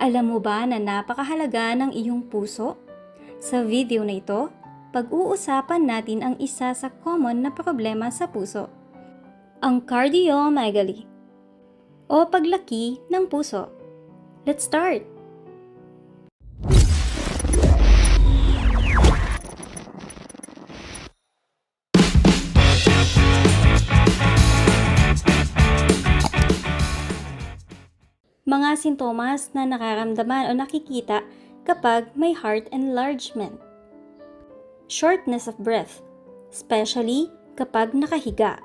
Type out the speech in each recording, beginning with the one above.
Alam mo ba na napakahalaga ng iyong puso? Sa video na ito, pag-uusapan natin ang isa sa common na problema sa puso. Ang cardiomegaly o paglaki ng puso. Let's start! Mga sintomas na nakaramdaman o nakikita kapag may heart enlargement. Shortness of breath, especially kapag nakahiga.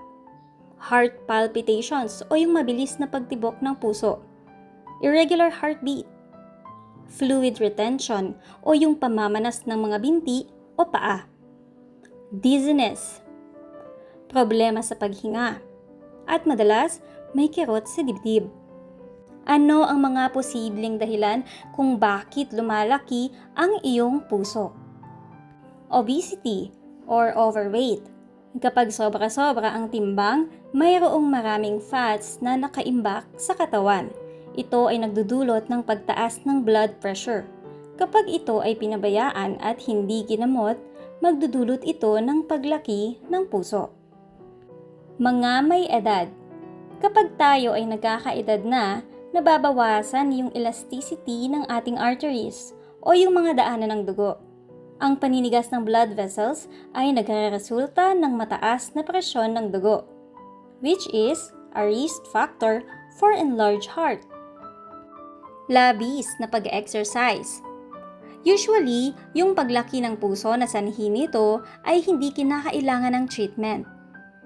Heart palpitations o yung mabilis na pagtibok ng puso. Irregular heartbeat. Fluid retention o yung pamamanas ng mga binti o paa. Dizziness. Problema sa paghinga. At madalas, may kirot sa dibdib. Ano ang mga posibleng dahilan kung bakit lumalaki ang iyong puso? Obesity or overweight. Kapag sobra-sobra ang timbang, mayroong maraming fats na nakaimbak sa katawan. Ito ay nagdudulot ng pagtaas ng blood pressure. Kapag ito ay pinabayaan at hindi ginamot, magdudulot ito ng paglaki ng puso. Mga may edad. Kapag tayo ay nagkakaedad na, nababawasan yung elasticity ng ating arteries o yung mga daanan ng dugo. Ang paninigas ng blood vessels ay nagreresulta ng mataas na presyon ng dugo, which is a risk factor for enlarged heart. Labis na pag-exercise. Usually, yung paglaki ng puso na sanhi nito ay hindi kinakailangan ng treatment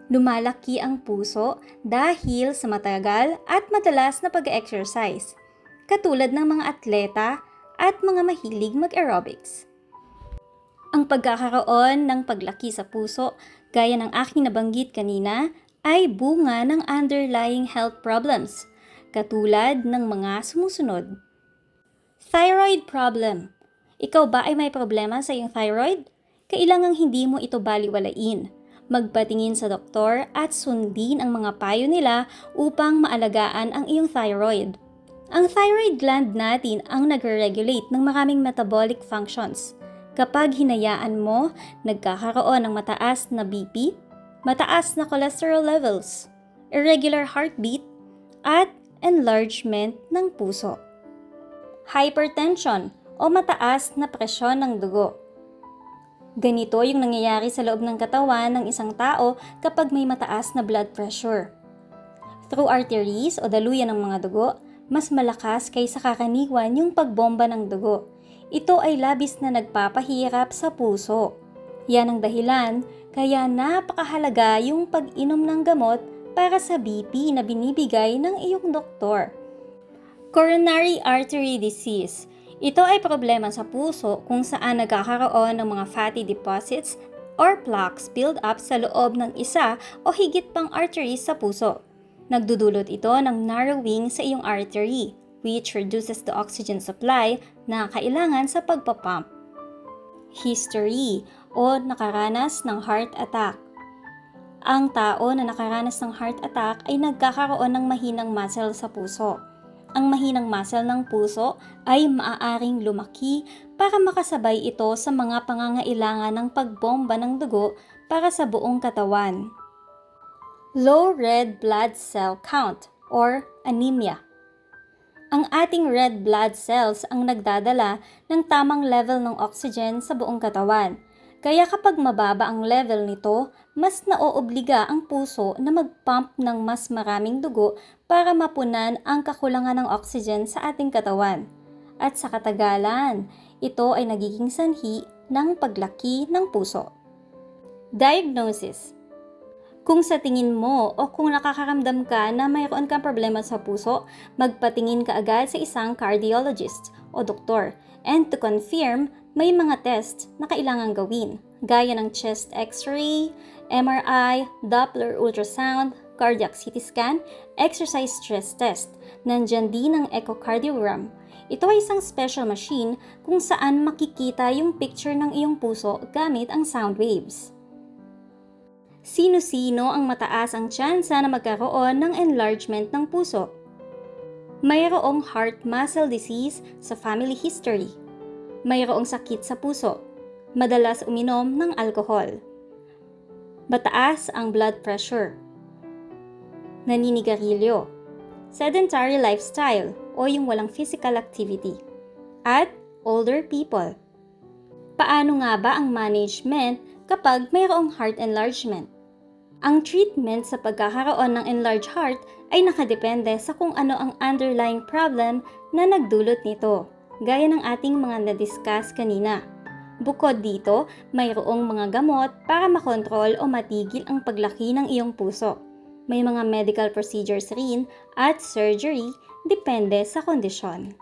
lumalaki ang puso dahil sa matagal at madalas na pag-exercise, katulad ng mga atleta at mga mahilig mag-aerobics. Ang pagkakaroon ng paglaki sa puso, gaya ng aking nabanggit kanina, ay bunga ng underlying health problems, katulad ng mga sumusunod. Thyroid problem. Ikaw ba ay may problema sa iyong thyroid? Kailangang hindi mo ito baliwalain magpatingin sa doktor at sundin ang mga payo nila upang maalagaan ang iyong thyroid. Ang thyroid gland natin ang nagre-regulate ng maraming metabolic functions. Kapag hinayaan mo, nagkakaroon ng mataas na BP, mataas na cholesterol levels, irregular heartbeat, at enlargement ng puso. Hypertension o mataas na presyon ng dugo Ganito yung nangyayari sa loob ng katawan ng isang tao kapag may mataas na blood pressure. Through arteries o daluyan ng mga dugo, mas malakas kaysa kakaniwan yung pagbomba ng dugo. Ito ay labis na nagpapahirap sa puso. Yan ang dahilan kaya napakahalaga yung pag-inom ng gamot para sa BP na binibigay ng iyong doktor. Coronary artery disease ito ay problema sa puso kung saan nagkakaroon ng mga fatty deposits or plaques build up sa loob ng isa o higit pang artery sa puso. Nagdudulot ito ng narrowing sa iyong artery, which reduces the oxygen supply na kailangan sa pagpapump. History o nakaranas ng heart attack. Ang tao na nakaranas ng heart attack ay nagkakaroon ng mahinang muscle sa puso ang mahinang muscle ng puso ay maaaring lumaki para makasabay ito sa mga pangangailangan ng pagbomba ng dugo para sa buong katawan. Low red blood cell count or anemia. Ang ating red blood cells ang nagdadala ng tamang level ng oxygen sa buong katawan kaya kapag mababa ang level nito, mas naoobliga ang puso na mag-pump ng mas maraming dugo para mapunan ang kakulangan ng oxygen sa ating katawan. At sa katagalan, ito ay nagiging sanhi ng paglaki ng puso. Diagnosis Kung sa tingin mo o kung nakakaramdam ka na mayroon kang problema sa puso, magpatingin ka agad sa isang cardiologist o doktor. And to confirm, may mga test na kailangan gawin, gaya ng chest x-ray, MRI, Doppler ultrasound, cardiac CT scan, exercise stress test. Nandyan din ang echocardiogram. Ito ay isang special machine kung saan makikita yung picture ng iyong puso gamit ang sound waves. Sino-sino ang mataas ang tsansa na magkaroon ng enlargement ng puso? Mayroong heart muscle disease sa family history. Mayroong sakit sa puso. Madalas uminom ng alkohol. Mataas ang blood pressure. Naninigarilyo. Sedentary lifestyle o yung walang physical activity. At older people. Paano nga ba ang management kapag mayroong heart enlargement? Ang treatment sa pagkakaroon ng enlarged heart ay nakadepende sa kung ano ang underlying problem na nagdulot nito, gaya ng ating mga na-discuss kanina. Bukod dito, mayroong mga gamot para makontrol o matigil ang paglaki ng iyong puso. May mga medical procedures rin at surgery depende sa kondisyon.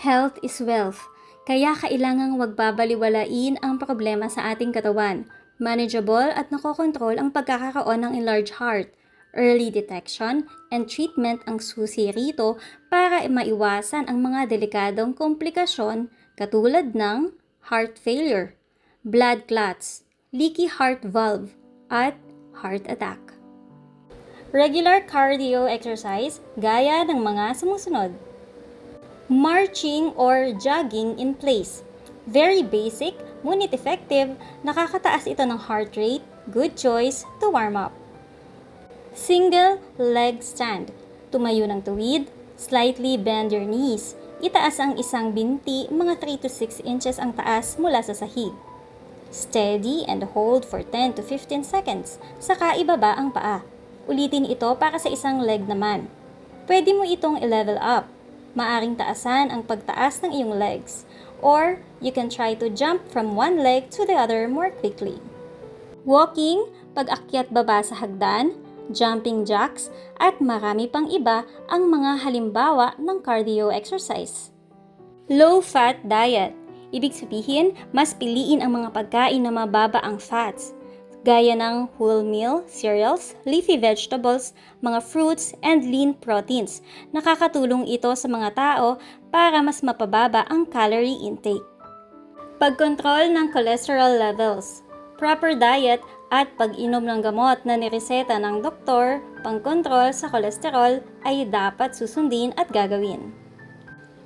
Health is wealth, kaya kailangang wag babaliwalain ang problema sa ating katawan. Manageable at nakokontrol ang pagkakaroon ng enlarged heart. Early detection and treatment ang susi rito para maiwasan ang mga delikadong komplikasyon katulad ng heart failure, blood clots, leaky heart valve, at heart attack. Regular cardio exercise gaya ng mga sumusunod. Marching or jogging in place. Very basic, ngunit effective, nakakataas ito ng heart rate, good choice to warm up. Single leg stand. Tumayo ng tuwid, slightly bend your knees. Itaas ang isang binti, mga 3 to 6 inches ang taas mula sa sahig. Steady and hold for 10 to 15 seconds, saka ibaba ang paa. Ulitin ito para sa isang leg naman. Pwede mo itong i-level up. Maaring taasan ang pagtaas ng iyong legs. Or, you can try to jump from one leg to the other more quickly. Walking, pag-akyat baba sa hagdan, jumping jacks, at marami pang iba ang mga halimbawa ng cardio exercise. Low-fat diet. Ibig sabihin, mas piliin ang mga pagkain na mababa ang fats, gaya ng whole meal, cereals, leafy vegetables, mga fruits, and lean proteins. Nakakatulong ito sa mga tao para mas mapababa ang calorie intake. Pagkontrol ng cholesterol levels, proper diet at pag-inom ng gamot na nireseta ng doktor pangkontrol sa kolesterol ay dapat susundin at gagawin.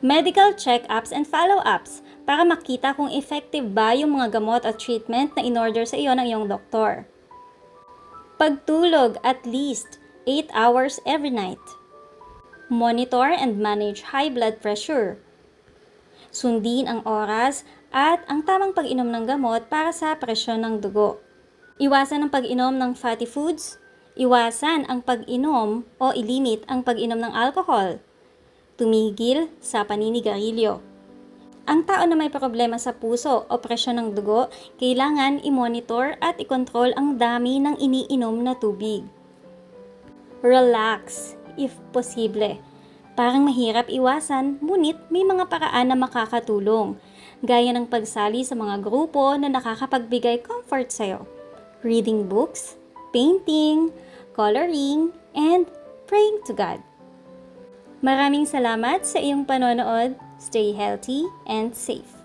Medical check-ups and follow-ups para makita kung effective ba yung mga gamot at treatment na in-order sa iyo ng iyong doktor. Pagtulog at least 8 hours every night. Monitor and manage high blood pressure. Sundin ang oras at ang tamang pag-inom ng gamot para sa presyon ng dugo. Iwasan ang pag-inom ng fatty foods. Iwasan ang pag-inom o ilimit ang pag-inom ng alcohol. Tumigil sa paninigarilyo. Ang tao na may problema sa puso o presyon ng dugo, kailangan i-monitor at i-control ang dami ng iniinom na tubig. Relax, if posible. Parang mahirap iwasan, ngunit may mga paraan na makakatulong, gaya ng pagsali sa mga grupo na nakakapagbigay comfort sa'yo. Reading books, painting, coloring, and praying to God. Maraming salamat sa iyong panonood. Stay healthy and safe.